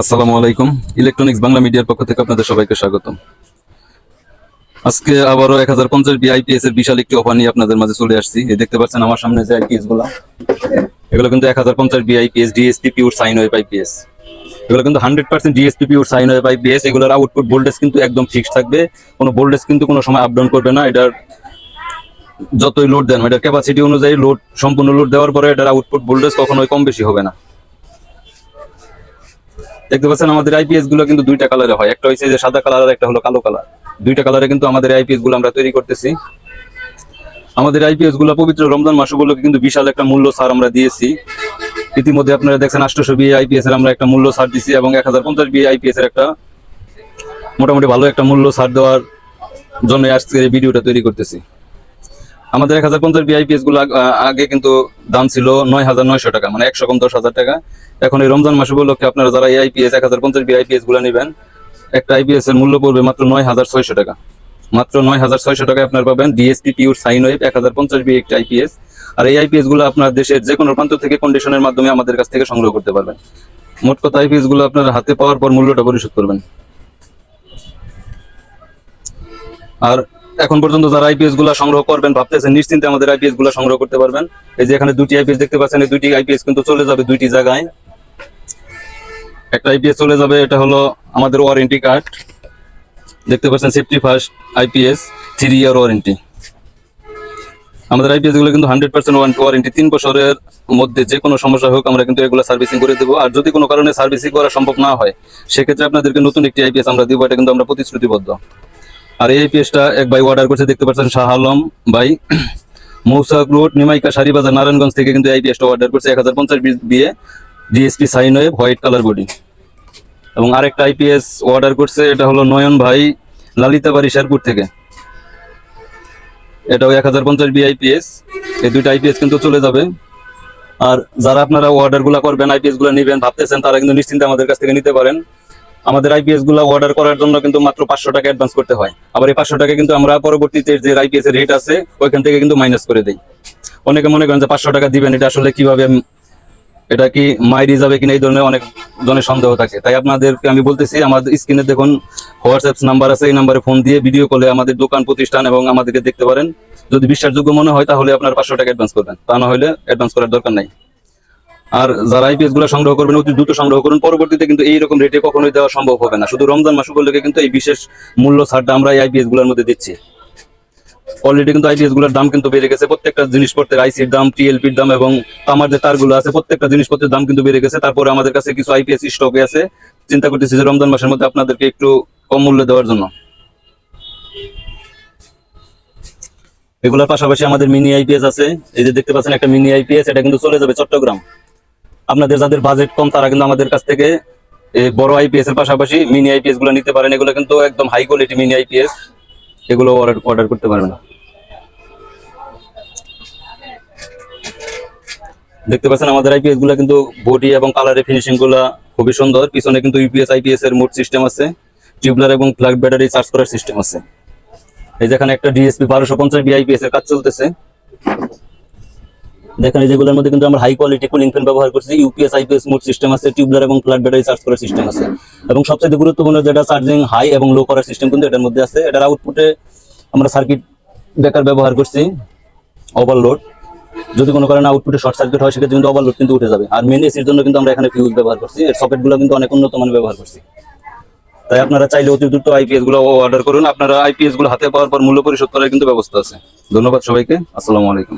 আসসালামু আলাইকুম। ইলেকট্রনিক্স বাংলা মিডিয়ার পক্ষ থেকে আপনাদের সবাইকে স্বাগতম। আজকে আবারও এক হাজার পঞ্চাশ বিআইপিএস এর বিশাল একটি অফার নিয়ে আপনাদের মাঝে চলে আসছি। দেখতে পাচ্ছেন আমার সামনে যে আইপিএসগুলো এগুলো কিন্তু এক হাজার পঞ্চাশ BIPS DSP pure sine wave IPS এগুলো কিন্তু hundred percent DSP pure sine wave IPS এগুলোর আউটপুট ভোল্টেজ কিন্তু একদম ফিক্সড থাকবে। কোনো ভোল্টেজ কিন্তু কোনো সময় আপ ডাউন করবে না। এটার যতই লোড দেন, এটার ক্যাপাসিটি অনুযায়ী লোড সম্পূর্ণ লোড দেওয়ার পরে এটার আউটপুট ভোল্টেজ কখনোই কম বেশি হবে না। দেখতে পাচ্ছেন, আমাদের আইপিএসগুলো কিন্তু দুইটা কালারে হয়। একটা হয়েছে যে সাদা কালার আর একটা হলো কালো কালার দুইটা কালারে কিন্তু আমাদের আইপিএসগুলো আমরা তৈরি করতেছি। আমাদের আইপিএসগুলো পবিত্র রমজান মাস মাসগুলোকে কিন্তু বিশাল একটা মূল্য ছাড় আমরা দিয়েছি। ইতিমধ্যে আপনারা দেখছেন, আটশোশো বি আইপিএস এর আমরা একটা মূল্য ছাড় দিছি এবং এক হাজার পঞ্চাশ বি আইপিএস এর একটা মোটামুটি ভালো একটা মূল্য ছাড় দেওয়ার জন্য আজকে এই ভিডিওটা তৈরি করতেছি। আমাদের এক হাজার পঞ্চাশ বিআইপিএসগুলো আগ- কিন্তু দাম ছিল নয় হাজার নয়শো টাকা মানে একশো কম দশ হাজার টাকা। এখন এই রমজান মাস উপলক্ষে আপনারা যারা এই আইপিএস এক হাজার পঞ্চাশ বিআইপিএসগুলো নেবেন, একটা আইপিএস এর মূল্য পড়বে মাত্র নয় হাজার ছয়শো টাকা। মাত্র নয় হাজার ছয়শো টাকায় আপনার পাবেন ডিএসপি পিউর সাইন ওয়েব এক হাজার পঞ্চাশ বি একটি আইপিএস আর এই আইপিএসগুলো আপনার দেশের যে কোনো প্রান্ত থেকে কন্ডিশনের মাধ্যমে আমাদের কাছ থেকে সংগ্রহ করতে পারবেন। মোট কথা আইপিএসগুলো আপনার হাতে পাওয়ার পর মূল্যটা পরিশোধ করবেন। আর এখন পর্যন্ত যারা আইপিএসগুলা সংগ্রহ করবেন, ভাবতেছেন নিশ্চিন্তে আমাদের আইপিএসগুলা সংগ্রহ করতে পারবেন। এই যে এখানে দুটি আইপিএস দেখতে পাচ্ছেন, এই দুটি আইপিএস কিন্তু চলে যাবে দুইটি জায়গায়। একটা আইপিএস চলে যাবে, এটা হলো আমাদের ওয়ারেন্টি কার্ড দেখতে পাচ্ছেন safety first IPS three year warranty আমাদের আইপিএসগুলো কিন্তু হান্ড্রেড পার্সেন্ট ওয়ারেন্টি তিন বছরের মধ্যে যে কোনো সমস্যা হোক, আমরা কিন্তু এগুলো সার্ভিসিং করে দেবো। আর যদি কোনো কারণে সার্ভিসিং করা সম্ভব না হয়, সেক্ষেত্রে আপনাদেরকে নতুন একটি আইপিএস আমরা দিব, এটা কিন্তু আমরা প্রতিশ্রুতিবদ্ধ। আর এই আইপিএসটা এক ভাই অর্ডার করছে, দেখতে পাচ্ছেন, শাহ আলম ভাই। মৌসাক রোড নিমাইকা শাড়িবাজার নারায়ণগঞ্জ থেকে কিন্তু আইপিএসটা অর্ডার করছে, এক হাজার পঞ্চাশ বিয়ে DSP sine wave white colour body এবং আরেকটা আইপিএস অর্ডার করছে, এটা হলো নয়ন ভাই, লালিতাবাড়ি, শেরপুর থেকে। এটাও এক হাজার পঞ্চাশ বিআইপিএস এই দুইটা আইপিএস কিন্তু চলে যাবে। আর যারা আপনারা অর্ডারগুলা করবেন আইপিএসগুলা নিবেন, ভাবতেছেন, তারা কিন্তু নিশ্চিন্তে আমাদের কাছ থেকে নিতে পারেন। আমাদের আইপিএসগুলা অর্ডার করার জন্য কিন্তু মাত্র পাঁচশো টাকা অ্যাডভান্স করতে হয়। আবার এই পাঁচশো টাকা কিন্তু আমরা পরবর্তীতে যে আইপিএস এর রেট আছে, ওইখান থেকে কিন্তু মাইনাস করে দেই। অনেকে মনে করেন যে পাঁচশো টাকা দিবেন, এটা আসলে কীভাবে এটা কি মাইরি যাবে কিনা এই ধরনের অনেক জনের সন্দেহ থাকে। তাই আপনাদেরকে আমি বলতেছি, আমাদের স্ক্রিনে দেখুন হোয়াটসঅ্যাপ নাম্বার আছে, এই নাম্বারে ফোন দিয়ে ভিডিও কলে আমাদের দোকান, প্রতিষ্ঠান এবং আমাদেরকে দেখতে পারেন। যদি বিশ্বাসযোগ্য মনে হয়, তাহলে আপনার পাঁচশো টাকা অ্যাডভান্স করবেন। তা না হলে অ্যাডভান্স করার দরকার নাই। আর যারা আইপিএসগুলো সংগ্রহ করবেন, অতি দ্রুত সংগ্রহ করুন। পরবর্তীতে কিন্তু এইরকম রেটে কখনোই দেওয়া সম্ভব হবে না। শুধু রমজান মাস উপলক্ষে কিন্তু এই বিশেষ মূল্য ছাড়টা আমরা এই আইপিএসগুলোর মধ্যে দিচ্ছি। অলরেডি কিন্তু আইপিএসগুলোর দাম কিন্তু বেড়ে গেছে। প্রত্যেকটা জিনিসপত্রের আইসির দাম টিএলপির দাম এবং তামার যে তারগুলো আছে, প্রত্যেকটা জিনিসপত্রের দাম কিন্তু বেড়ে গেছে। তারপরে আমাদের কাছে কিছু আইপিএস স্টকে আছে। চিন্তা করতেছি যে রমজান মাসের মধ্যে আপনাদেরকে একটু কম মূল্যে দেওয়ার জন্য। এগুলোর পাশাপাশি আমাদের মিনি আইপিএস আছে। এই যে দেখতে পাচ্ছেন, একটা মিনি আইপিএস এটা কিন্তু চলে যাবে চট্টগ্রাম। আপনাদের যাদের বাজেট কম, তারা কিন্তু আমাদের কাছ থেকে বড় আইপিএস এর পাশাপাশি মিনি আইপিএসগুলো নিতে পারেন। এগুলো কিন্তু একদম হাই কোয়ালিটি মিনি আইপিএস এগুলো অর্ডার করতে পারবেন দেখতে পাচ্ছেন আমাদের আইপিএসগুলো কিন্তু বডি এবং কালারের ফিনিশিংগুলো খুবই সুন্দর। পিছনে কিন্তু ইউপিএস আইপিএস এর মোট সিস্টেম আছে। টিউবলার এবং প্লাগ ব্যাটারি চার্জ করার সিস্টেম আছে। এই যেখানে একটা ডিএসপি বারোশো পঞ্চাশ বিআইপিএস এর কাজ চলতেছে। দেখেন যেগুলোর মধ্যে কিন্তু আমরা হাই কোয়ালিটি কুলিং ফ্যান ব্যবহার করছি ইউপিএস আইপিএস মোড সিস্টেম আছে টিউবলার এবং প্লাগ ব্যাটারি চার্জ করার সিস্টেম আছে। এবং সবচেয়ে গুরুত্বপূর্ণ যেটা চার্জিং হাই এবং লো করার সিস্টেম কিন্তু এটার মধ্যে আছে। এটার আউটপুটে আমরা সার্কিট ব্রেকার ব্যবহার করছি ওভারলোড যদি কোনো কারণে আউটপুটে শর্ট সার্কিট হয়, সেক্ষেত্রে কিন্তু ওভারলোড কিন্তু উঠে যাবে। আর মেন এসির জন্য কিন্তু আমরা এখানে ফিউজ ব্যবহার করছি। এর সকেটগুলো কিন্তু অনেক উন্নত মানের ব্যবহার করছি। তাই আপনারা চাইলে অতি দ্রুত আইপিএসগুলো অর্ডার করুন। আপনারা আইপিএসগুলো হাতে পাওয়ার পর মূল্য পরিশোধ করার কিন্তু ব্যবস্থা আছে। ধন্যবাদ সবাইকে। আসসালামু আলাইকুম।